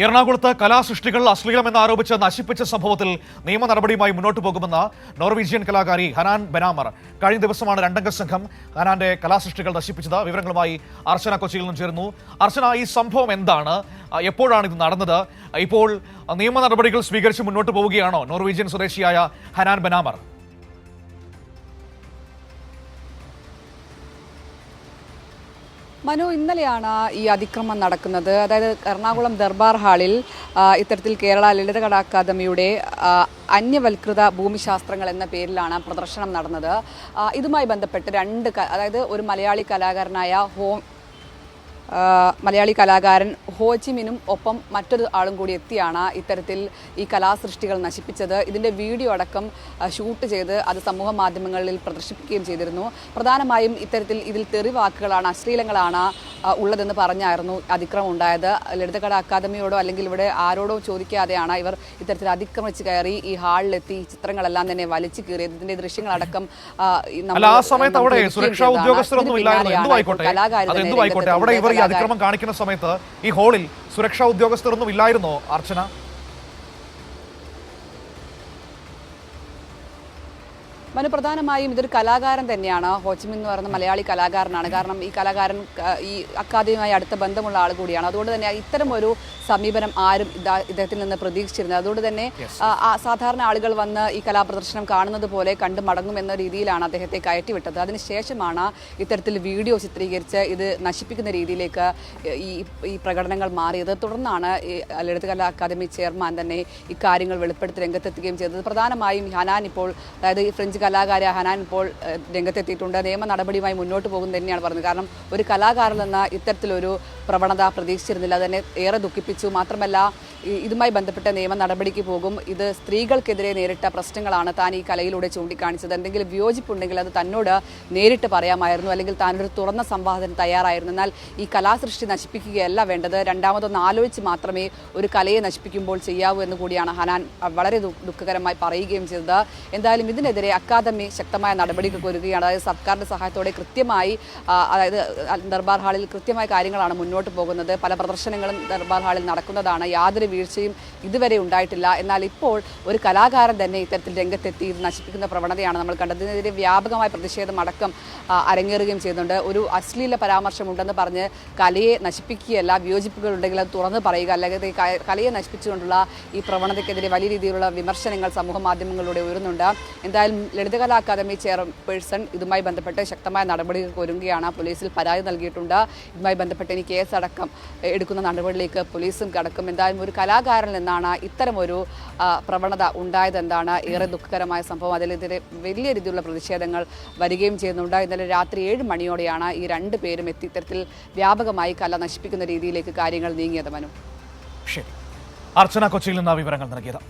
എറണാകുളത്ത് കലാസൃഷ്ടികൾ അശ്ലീലമെന്ന് ആരോപിച്ച് നശിപ്പിച്ച സംഭവത്തിൽ നിയമ നടപടിയുമായി മുന്നോട്ട് പോകുമെന്ന് നോർവീജിയൻ കലാകാരി ഹനാൻ ബെനാമർ. കഴിഞ്ഞ ദിവസമാണ് രണ്ടംഗ സംഘം ഹനാന്റെ കലാസൃഷ്ടികൾ നശിപ്പിച്ചത്. വിവരങ്ങളുമായി അർച്ചന കൊച്ചിയിൽ നിന്നും ചേരുന്നു. അർച്ചന ഈ സംഭവം എന്താണ്? എപ്പോഴാണ് ഇത് നടന്നത്? ഇപ്പോൾ നിയമ നടപടികൾ സ്വീകരിച്ച് മുന്നോട്ട് പോവുകയാണോ നോർവീജിയൻ സ്വദേശിയായ ഹനാൻ ബെനാമർ? മനു ഇന്നലെയാണ് ഈ അതിക്രമം നടക്കുന്നത്. അതായത് എറണാകുളം ദർബാർ ഹാളിൽ ഇത്തരത്തിൽ കേരള ലളിത കലാ അക്കാദമിയുടെ അന്യവൽകൃത ഭൂമിശാസ്ത്രങ്ങൾ എന്ന പേരിലാണ് പ്രദർശനം നടന്നത്. ഇതുമായി ബന്ധപ്പെട്ട് രണ്ട് അതായത് ഒരു മലയാളി കലാകാരനായ ഹോ മലയാളി കലാകാരൻ ഹോച്ചിമിനും ഒപ്പം മറ്റൊരു ആളും കൂടി എത്തിയാണ് ഇത്തരത്തിൽ ഈ കലാസൃഷ്ടികൾ നശിപ്പിച്ചത്. ഇതിന്റെ വീഡിയോ അടക്കം ഷൂട്ട് ചെയ്ത് അത് സമൂഹ മാധ്യമങ്ങളിൽ പ്രദർശിപ്പിക്കുകയും ചെയ്തിരുന്നു. പ്രധാനമായും ഇത്തരത്തിൽ ഇതിൽ തെറിവാക്കുകളാണ് അശ്ലീലങ്ങളാണ് ഉള്ളതെന്ന് പറഞ്ഞായിരുന്നു അതിക്രമം ഉണ്ടായത്. കട അക്കാദമിയോടോ അല്ലെങ്കിൽ ഇവിടെ ആരോടോ ചോദിക്കാതെയാണ് ഇവർ ഇത്തരത്തിൽ അതിക്രമിച്ച് കയറി ഈ ഹാളിലെത്തി ഈ ചിത്രങ്ങളെല്ലാം തന്നെ വലിച്ചു കീറിയത്. ഇതിന്റെ ദൃശ്യങ്ങളടക്കം ആ, സമയത്ത് അവിടെ സുരക്ഷാ ഉദ്യോഗസ്ഥരൊന്നും ഇല്ലായിരുന്നു. അവിടെ ഇവർ ഈ അതിക്രമം കാണിക്കുന്ന സമയത്ത് ഈ ഹാളിൽ സുരക്ഷാ ഉദ്യോഗസ്ഥരൊന്നും ഇല്ലായിരുന്നോ അർച്ചന? മനു പ്രധാനമായും ഇതൊരു കലാകാരൻ തന്നെയാണ്. ഹോച്ചിമിൻ എന്ന് പറയുന്ന മലയാളി കലാകാരനാണ്. കാരണം ഈ കലാകാരൻ ഈ അക്കാദമിയുമായി അടുത്ത ബന്ധമുള്ള ആൾ കൂടിയാണ്. അതുകൊണ്ട് തന്നെ ഇത്തരം ഒരു സമീപനം ആരും ഇതാ- ഇദ്ദേഹത്തിൽ നിന്ന് പ്രതീക്ഷിച്ചിരുന്നത് അതുകൊണ്ട് തന്നെ സാധാരണ ആളുകൾ വന്ന് ഈ കലാപ്രദർശനം കാണുന്നത് പോലെ കണ്ട് മടങ്ങുമെന്ന രീതിയിലാണ് അദ്ദേഹത്തെ കയറ്റിവിട്ടത്. അതിനുശേഷമാണ് ഇത്തരത്തിൽ വീഡിയോ ചിത്രീകരിച്ച് ഇത് നശിപ്പിക്കുന്ന രീതിയിലേക്ക് ഈ ഈ പ്രകടനങ്ങൾ മാറിയത്. തുടർന്നാണ് ഈ ലളിതകലാ അക്കാദമി ചെയർമാൻ തന്നെ ഇക്കാര്യങ്ങൾ വെളിപ്പെടുത്തി രംഗത്തെത്തുകയും ചെയ്തത്. പ്രധാനമായും ഹനാൻ ഇപ്പോൾ അതായത് ഈ ഫ്രഞ്ച് കലാകാര ഹനാൻ ഇപ്പോൾ രംഗത്തെത്തിയിട്ടുണ്ട്. നിയമ നടപടിയുമായി മുന്നോട്ട് പോകും തന്നെയാണ് പറഞ്ഞത്. കാരണം ഒരു കലാകാരൻ എന്ന ഇത്തരത്തിലൊരു പ്രവണത പ്രതീക്ഷിച്ചിരുന്നില്ല. അതിനെ ഏറെ ദുഃഖിപ്പിച്ചു. മാത്രമല്ല ഇതുമായി ബന്ധപ്പെട്ട നിയമ നടപടിക്ക് പോകും. ഇത് സ്ത്രീകൾക്കെതിരെ നേരിട്ട പ്രശ്നങ്ങളാണ് താൻ ഈ കലയിലൂടെ ചൂണ്ടിക്കാണിച്ചത്. എന്തെങ്കിലും വിയോജിപ്പുണ്ടെങ്കിൽ അത് തന്നോട് നേരിട്ട് പറയാമായിരുന്നു. അല്ലെങ്കിൽ താനൊരു തുറന്ന സംവാദത്തിന് തയ്യാറായിരുന്നു. എന്നാൽ ഈ കലാസൃഷ്ടി നശിപ്പിക്കുകയല്ല വേണ്ടത്. രണ്ടാമതൊന്ന് ആലോചിച്ച് മാത്രമേ ഒരു കലയെ നശിപ്പിക്കുമ്പോൾ ചെയ്യാവൂ എന്ന് കൂടിയാണ് ഹനാൻ വളരെ ദുഃഖകരമായി പറയുകയും ചെയ്തത്. എന്തായാലും ഇതിനെതിരെ അക്കാദമി ശക്തമായ നടപടികൾ ഒരുക്കുകയാണ് അതായത് സർക്കാരിന്റെ സഹായത്തോടെ കൃത്യമായി അതായത് ദർബാർ ഹാളിൽ കൃത്യമായ കാര്യങ്ങളാണ് മുന്നോട്ട് പോകുന്നത്. പല പ്രദർശനങ്ങളും ദർബാർ ഹാളിൽ നടക്കുന്നതാണ്. യാതൊരു വീഴ്ചയും ഇതുവരെ ഉണ്ടായിട്ടില്ല. എന്നാൽ ഇപ്പോൾ ഒരു കലാകാരൻ തന്നെ ഇത്തരത്തിൽ രംഗത്തെത്തി ഇത് നശിപ്പിക്കുന്ന പ്രവണതയാണ് നമ്മൾ കണ്ടത്. ഇതിനെതിരെ വ്യാപകമായ പ്രതിഷേധം അടക്കം അരങ്ങേറുകയും ചെയ്യുന്നുണ്ട്. ഒരു അശ്ലീല പരാമർശമുണ്ടെന്ന് പറഞ്ഞ് കലയെ നശിപ്പിക്കുകയല്ല വിയോജിപ്പുകൾ ഉണ്ടെങ്കിൽ അത് തുറന്ന് പറയുക. അല്ലെങ്കിൽ ക- കലയെ നശിപ്പിച്ചുകൊണ്ടുള്ള ഈ പ്രവണതയ്ക്കെതിരെ വലിയ രീതിയിലുള്ള വിമർശനങ്ങൾ സമൂഹ മാധ്യമങ്ങളിലൂടെ ഉയരുന്നുണ്ട്. എന്തായാലും ലളിതകലാ അക്കാദമി ചെയർപേഴ്സൺ ഇതുമായി ബന്ധപ്പെട്ട് ശക്തമായ നടപടികൾക്ക് ഒരുങ്ങുകയാണ്. പോലീസിൽ പരാതി നൽകിയിട്ടുണ്ട്. ഇതുമായി ബന്ധപ്പെട്ട് ഇനി കേസ് അടക്കം എടുക്കുന്ന നടപടിയിലേക്ക് പോലീസും കടക്കും. എന്തായാലും ഒരു കലാകാരനിൽ നിന്നാണ് ഇത്തരമൊരു പ്രവണത പ്രവണത ഉണ്ടായതെന്താണ് ഏറെ ദുഃഖകരമായ സംഭവം. അതിലെതിരെ വലിയ രീതിയിലുള്ള പ്രതിഷേധങ്ങൾ വരികയും ചെയ്യുന്നുണ്ട്. ഇന്നലെ രാത്രി ഏഴ് മണിയോടെയാണ് ഈ രണ്ട് പേരും എത്തി. ഇത്തരത്തിൽ വ്യാപകമായി കല നശിപ്പിക്കുന്ന രീതിയിലേക്ക് കാര്യങ്ങൾ നീങ്ങിയത് മനു. ശരി. അർച്ചന കൊച്ചിയിൽ നിന്നാണ് വിവരങ്ങൾ നൽകിയത്.